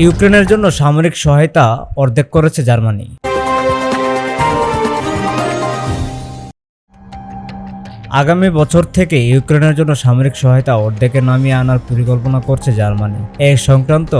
ইউক্রেনের জন্য সামরিক সহায়তা অর্ধেক করেছে জার্মানি। আগামী বছর থেকে ইউক্রেনের জন্য সামরিক সহায়তা অর্ধেকে নামিয়ে আনার পরিকল্পনা করছে জার্মানি। এই সংক্রান্ত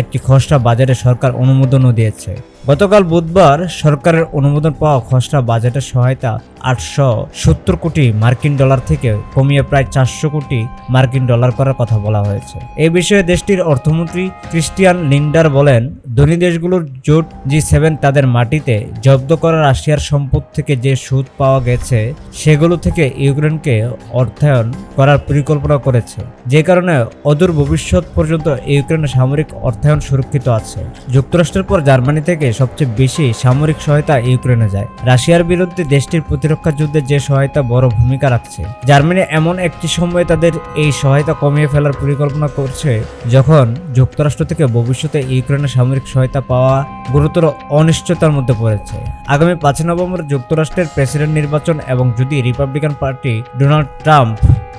একটি খসড়া বাজারে সরকার অনুমোদনও দিয়েছে। গতকাল বুধবার সরকারের অনুমোদন পাওয়া খসড়া বাজেটের সহায়তা আটশো সত্তর কোটি মার্কিন ডলার থেকে কমিয়ে প্রায় চারশো কোটি মার্কিন ডলার করার কথা বলা হয়েছে। এই বিষয়ে দেশটির অর্থমন্ত্রী ক্রিস্টিয়ান লিন্ডার বলেন ধনী দেশগুলোর জোট জি সেভেন তাদের মাটিতে জব্দ করা রাশিয়ার সম্পদ থেকে যে সুদ পাওয়া গেছে, সেগুলো থেকে ইউক্রেনকে অর্থায়ন করার পরিকল্পনা করেছে। যে কারণে অদূর ভবিষ্যৎ পর্যন্ত ইউক্রেনের সামরিক অর্থায়ন সুরক্ষিত আছে। যুক্তরাষ্ট্রের পর জার্মানি থেকে সবচেয়ে বেশি সামরিক সহায়তা ইউক্রেনে যায়। রাশিয়ার বিরুদ্ধে দেশটির প্রতিরক্ষা যুদ্ধে যে সহায়তা বড় ভূমিকা রাখছে। জার্মানি এমন একটি সময়ে তাদের এই সহায়তা কমিয়ে ফেলার পরিকল্পনা করছে, যখন যুক্তরাষ্ট্র থেকে ভবিষ্যতে ইউক্রেনের সামরিক সহায়তা পাওয়া গুরুতর অনিশ্চয়তার মধ্যে পড়েছে। আগামী পাঁচই নভেম্বর যুক্তরাষ্ট্রের প্রেসিডেন্ট নির্বাচন এবং যদি রিপাবলিকান পার্টি ডোনাল্ড ট্রাম্প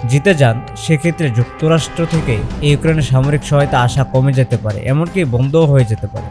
জিতে যান, সেক্ষেত্রে যুক্তরাষ্ট্র থেকে ইউক্রেনের সামরিক সহায়তা আশা কমে যেতে পারে, এমনকি বন্ধও হয়ে যেতে পারে।